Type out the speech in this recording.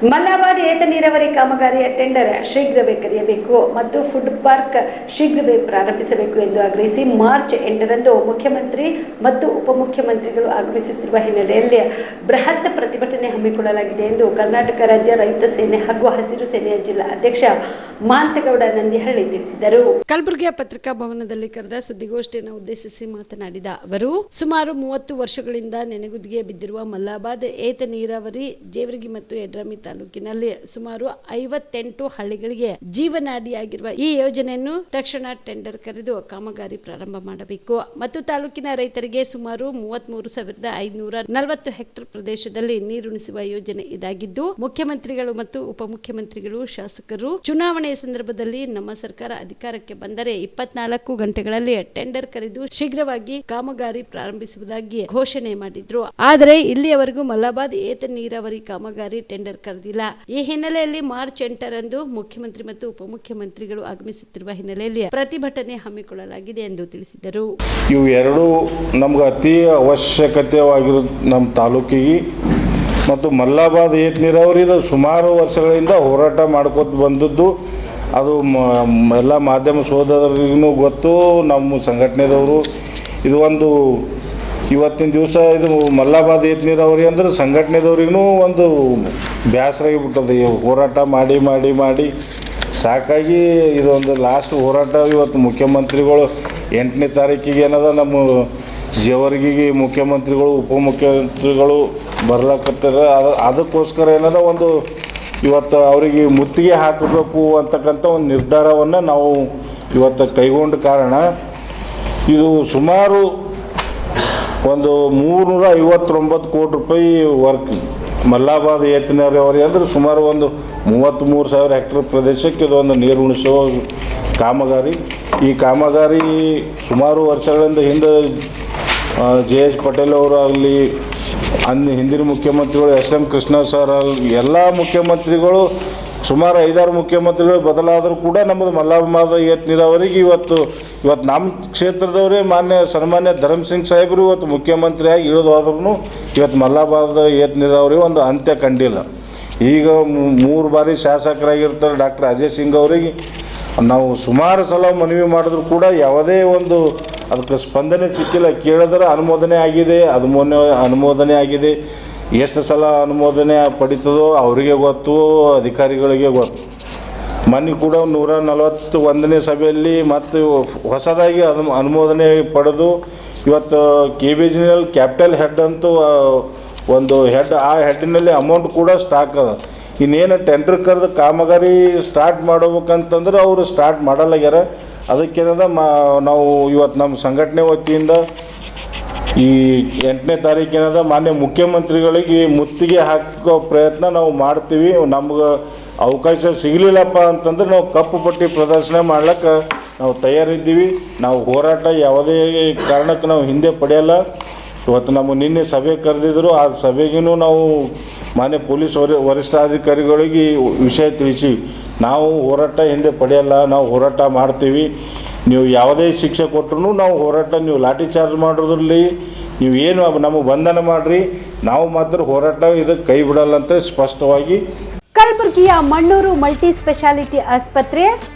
ಮಲ್ಲಾಬಾದ್ ಏತ ನೀರಾವರಿ ಕಾಮಗಾರಿಯ ಟೆಂಡರ್ ಶೀಘ್ರವೇ ಕರೆಯಬೇಕು ಮತ್ತು ಫುಡ್ ಪಾರ್ಕ್ ಶೀಘ್ರವೇ ಪ್ರಾರಂಭಿಸಬೇಕು ಎಂದು ಆಗ್ರಹಿಸಿ ಮಾರ್ಚ್ ಎಂಟರಂದು ಮುಖ್ಯಮಂತ್ರಿ ಮತ್ತು ಉಪಮುಖ್ಯಮಂತ್ರಿಗಳು ಆಗಮಿಸುತ್ತಿರುವ ಹಿನ್ನೆಲೆಯಲ್ಲಿ ಬೃಹತ್ ಪ್ರತಿಭಟನೆ ಹಮ್ಮಿಕೊಳ್ಳಲಾಗಿದೆ ಎಂದು ಕರ್ನಾಟಕ ರಾಜ್ಯ ರೈತ ಸೇನೆ ಹಾಗೂ ಹಸಿರು ಸೇನೆಯ ಜಿಲ್ಲಾ ಅಧ್ಯಕ್ಷ ಮಾಂತಗೌಡ ನಂದಿಹಳ್ಳಿ ತಿಳಿಸಿದರು. ಕಲಬುರಗಿಯ ಪತ್ರಿಕಾ ಭವನದಲ್ಲಿ ಕರೆದ ಸುದ್ದಿಗೋಷ್ಠಿಯನ್ನು ಉದ್ದೇಶಿಸಿ ಮಾತನಾಡಿದ ಅವರು, ಸುಮಾರು ಮೂವತ್ತು ವರ್ಷಗಳಿಂದ ನೆನೆಗುದಿಗೆ ಬಿದ್ದಿರುವ ಮಲ್ಲಾಬಾದ್ ಏತ ನೀರಾವರಿ ಜೇವರಿಗಿ ಮತ್ತು ಯಡ್ರಾಮಿ ತಾಲೂಕಿನಲ್ಲಿ ಸುಮಾರು ಐವತ್ತೆಂಟು ಹಳ್ಳಿಗಳಿಗೆ ಜೀವನಾಡಿಯಾಗಿರುವ ಈ ಯೋಜನೆಯನ್ನು ತಕ್ಷಣ ಟೆಂಡರ್ ಕರೆದು ಕಾಮಗಾರಿ ಪ್ರಾರಂಭ ಮಾಡಬೇಕು. ಮತ್ತು ತಾಲೂಕಿನ ರೈತರಿಗೆ ಸುಮಾರು ಮೂವತ್ಮೂರು ಸಾವಿರದ ಐದುನೂರ ನಲವತ್ತು ಹೆಕ್ಟೇರ್ ಪ್ರದೇಶದಲ್ಲಿ ನೀರುಣಿಸುವ ಯೋಜನೆ ಇದಾಗಿದ್ದು, ಮುಖ್ಯಮಂತ್ರಿಗಳು ಮತ್ತು ಉಪಮುಖ್ಯಮಂತ್ರಿಗಳು, ಶಾಸಕರು ಚುನಾವಣೆಯ ಸಂದರ್ಭದಲ್ಲಿ ನಮ್ಮ ಸರ್ಕಾರ ಅಧಿಕಾರಕ್ಕೆ ಬಂದರೆ ಇಪ್ಪತ್ನಾಲ್ಕು ಗಂಟೆಗಳಲ್ಲಿ ಟೆಂಡರ್ ಕರೆದು ಶೀಘ್ರವಾಗಿ ಕಾಮಗಾರಿ ಪ್ರಾರಂಭಿಸುವುದಾಗಿ ಘೋಷಣೆ ಮಾಡಿದ್ರು. ಆದರೆ ಇಲ್ಲಿಯವರೆಗೂ ಮಲಾಬಾದ್ ಏತ ನೀರಾವರಿ ಕಾಮಗಾರಿ ಟೆಂಡರ್ ಕರೆದಿಲ್ಲ. ಈ ಹಿನ್ನೆಲೆಯಲ್ಲಿ ಮಾರ್ಚ್ ಎಂಟರಂದು ಮುಖ್ಯಮಂತ್ರಿ ಮತ್ತು ಉಪಮುಖ್ಯಮಂತ್ರಿಗಳು ಆಗಮಿಸುತ್ತಿರುವ ಹಿನ್ನೆಲೆಯಲ್ಲಿ ಪ್ರತಿಭಟನೆ ಹಮ್ಮಿಕೊಳ್ಳಲಾಗಿದೆ ಎಂದು ತಿಳಿಸಿದರು. ಇವು ಎರಡು ನಮ್ಗೆ ಅತಿ ಅವಶ್ಯಕತೆವಾಗಿರೋದು ನಮ್ಮ ತಾಲೂಕಿಗೆ ಮತ್ತು ಮಲ್ಲಾಬಾದ್ ಏತ್ ನೀರಾವರಿ ಸುಮಾರು ವರ್ಷಗಳಿಂದ ಹೋರಾಟ ಮಾಡ್ಕೋತ ಬಂದದ್ದು ಅದು ಎಲ್ಲ ಮಾಧ್ಯಮ ಸೋದರಿಗೂ ಗೊತ್ತು, ನಮ್ಮ ಸಂಘಟನೆದವರು. ಇದು ಒಂದು ಇವತ್ತಿನ ದಿವಸ ಇದು ಮಲ್ಲಾಬಾದ್ ಏತ್ ನೀರಾವರಿ ಅಂದ್ರೆ ಸಂಘಟನೆದವ್ರಿಗೂ ಒಂದು ಬೇಸರ ಈ ಹೋರಾಟ ಮಾಡಿ ಮಾಡಿ ಮಾಡಿ ಸಾಕಾಗಿ ಇದೊಂದು ಲಾಸ್ಟ್ ಹೋರಾಟ. ಇವತ್ತು ಮುಖ್ಯಮಂತ್ರಿಗಳು ಎಂಟನೇ ತಾರೀಕಿಗೆ ಏನದ ನಮ್ಮ ಜೇವರ್ಗಿಗೆ ಮುಖ್ಯಮಂತ್ರಿಗಳು, ಉಪಮುಖ್ಯಮಂತ್ರಿಗಳು ಬರ್ಲಕತ್ತಾರ. ಅದು, ಅದಕ್ಕೋಸ್ಕರ ಏನದ ಒಂದು ಇವತ್ತು ಅವರಿಗೆ ಮುತ್ತಿಗೆ ಹಾಕಬೇಕು ಅಂತಕ್ಕಂಥ ಒಂದು ನಿರ್ಧಾರವನ್ನು ನಾವು ಇವತ್ತು ಕೈಗೊಂಡ ಕಾರಣ ಇದು ಸುಮಾರು ಒಂದು ಮೂರ್ನೂರ ಐವತ್ತೊಂಬತ್ತು ಕೋಟಿ ರೂಪಾಯಿ ವರ್ಕ್ ಮಲ್ಲಾಬಾದ್ ಏತನವರಿ ಅಂದ್ರೆ ಸುಮಾರು ಒಂದು ಮೂವತ್ತ್ಮೂರು ಸಾವಿರ ಹೆಕ್ಟರ್ ಪ್ರದೇಶಕ್ಕೆ ಇದೊಂದು ನೀರು ಉಣಿಸುವ ಕಾಮಗಾರಿ. ಈ ಕಾಮಗಾರಿ ಸುಮಾರು ವರ್ಷಗಳಿಂದ ಹಿಂದೆ ಜೆ ಎಚ್ ಪಟೇಲ್ ಅವರು ಆಗಲಿ ಅಂದ ಹಿಂದಿನ ಮುಖ್ಯಮಂತ್ರಿಗಳು ಎಸ್ ಎಂ ಕೃಷ್ಣ ಸರ್ ಆಗಲಿ ಎಲ್ಲ ಮುಖ್ಯಮಂತ್ರಿಗಳು ಸುಮಾರು ಐದಾರು ಮುಖ್ಯಮಂತ್ರಿಗಳು ಬದಲಾದರೂ ಕೂಡ ನಮ್ಮದು ಮಲ್ಲಾಬಾದ್ ಏತ್ ನೀರಾವರಿಗೆ ಇವತ್ತು ಇವತ್ತು ನಮ್ಮ ಕ್ಷೇತ್ರದವರೇ ಮಾನ್ಯ, ಸನ್ಮಾನ್ಯ ಧರ್ಮ್ ಸಿಂಗ್ ಸಾಹೇಬರು ಇವತ್ತು ಮುಖ್ಯಮಂತ್ರಿಯಾಗಿ ಇಳಿದು ಹೋದ್ರೂ ಇವತ್ತು ಮಲ್ಲಾಬಾದ್ ಏತ್ ನೀರಾವರಿ ಒಂದು ಅಂತ್ಯ ಕಂಡಿಲ್ಲ. ಈಗ ಮೂರು ಬಾರಿ ಶಾಸಕರಾಗಿರ್ತಾರೆ ಡಾಕ್ಟರ್ ಅಜಯ್ ಸಿಂಗ್ ಅವರಿಗೆ. ನಾವು ಸುಮಾರು ಸಲ ಮನವಿ ಮಾಡಿದ್ರು ಕೂಡ ಯಾವುದೇ ಒಂದು ಅದಕ್ಕೆ ಸ್ಪಂದನೆ ಸಿಕ್ಕಿಲ್ಲ. ಕೇಳಿದ್ರೆ ಅನುಮೋದನೆ ಆಗಿದೆ, ಅದು ಮೊನ್ನೆ ಅನುಮೋದನೆ ಆಗಿದೆ. ಎಷ್ಟು ಸಲ ಅನುಮೋದನೆ ಪಡಿತದೋ ಅವರಿಗೆ ಗೊತ್ತು, ಅಧಿಕಾರಿಗಳಿಗೆ ಗೊತ್ತು. ಮೊನ್ನೆ ಕೂಡ ನೂರ ನಲವತ್ತು ಒಂದನೇ ಸಭೆಯಲ್ಲಿ ಮತ್ತು ಹೊಸದಾಗಿ ಅದು ಅನುಮೋದನೆ ಪಡೆದು ಇವತ್ತು ಕೆ ಬಿ ಜಿನಲ್ಲಿ ಕ್ಯಾಪಿಟಲ್ ಹೆಡ್ ಅಂತೂ ಒಂದು ಹೆಡ್, ಆ ಹೆಡ್ನಲ್ಲಿ ಅಮೌಂಟ್ ಕೂಡ ಸ್ಟಾಕ್ ಅದ. ಇನ್ನೇನು ಟೆಂಡರ್ ಕರೆದು ಕಾಮಗಾರಿ ಸ್ಟಾರ್ಟ್ ಮಾಡಬೇಕಂತಂದ್ರೆ ಅವರು ಸ್ಟಾರ್ಟ್ ಮಾಡಲ್ಲಾಗ್ಯಾರ ಅದಕ್ಕೇನದ ಮಾ, ನಾವು ಇವತ್ತು ನಮ್ಮ ಸಂಘಟನೆ ವತಿಯಿಂದ ಈ ಎಂಟನೇ ತಾರೀಕಿನದ ಮಾನ್ಯ ಮುಖ್ಯಮಂತ್ರಿಗಳಿಗೆ ಮುತ್ತಿಗೆ ಹಾಕೋ ಪ್ರಯತ್ನ ನಾವು ಮಾಡ್ತೀವಿ. ನಮ್ಗೆ ಅವಕಾಶ ಸಿಗಲಿಲ್ಲಪ್ಪ ಅಂತಂದ್ರೆ ನಾವು ಕಪ್ಪು ಪಟ್ಟಿ ಪ್ರದರ್ಶನ ಮಾಡ್ಲಿಕ್ಕೆ ನಾವು ತಯಾರಿದ್ದೀವಿ. ನಾವು ಹೋರಾಟ ಯಾವುದೇ ಕಾರಣಕ್ಕೆ ನಾವು ಹಿಂದೆ ಪಡೆಯಲ್ಲ. ಇವತ್ತು ನಮ್ಮ ನಿನ್ನೆ ಸಭೆ ಕರೆದಿದ್ರು. ಆ ಸಭೆಗೂ ನಾವು ಮಾನ್ಯ ಪೊಲೀಸ್ ವರಿ ವರಿಷ್ಠಾಧಿಕಾರಿಗಳಿಗೆ ವಿಷಯ ತಿಳಿಸಿ. ನಾವು ಹೋರಾಟ ಹಿಂದೆ ಪಡೆಯಲ್ಲ. ನಾವು ಹೋರಾಟ ಮಾಡ್ತೀವಿ. ನೀವು ಯಾವುದೇ ಶಿಕ್ಷೆ ಕೊಟ್ಟರು ನಾವು ಹೋರಾಟ, ನೀವು ಲಾಠಿ ಚಾರ್ಜ್ ಮಾಡೋದ್ರಲ್ಲಿ ನೀವು ಏನು ನಮಗೆ ಬಂಧನ ಮಾಡಿರಿ. ನಾವು ಮಾತ್ರ ಹೋರಾಟ ಇದಕ್ಕೆ ಕೈ ಬಿಡಲ್ಲ ಅಂತ ಸ್ಪಷ್ಟವಾಗಿ ಕಲಬುರಗಿಯ ಮಣ್ಣೂರು ಮಲ್ಟಿ ಸ್ಪೆಷಾಲಿಟಿ ಆಸ್ಪತ್ರೆ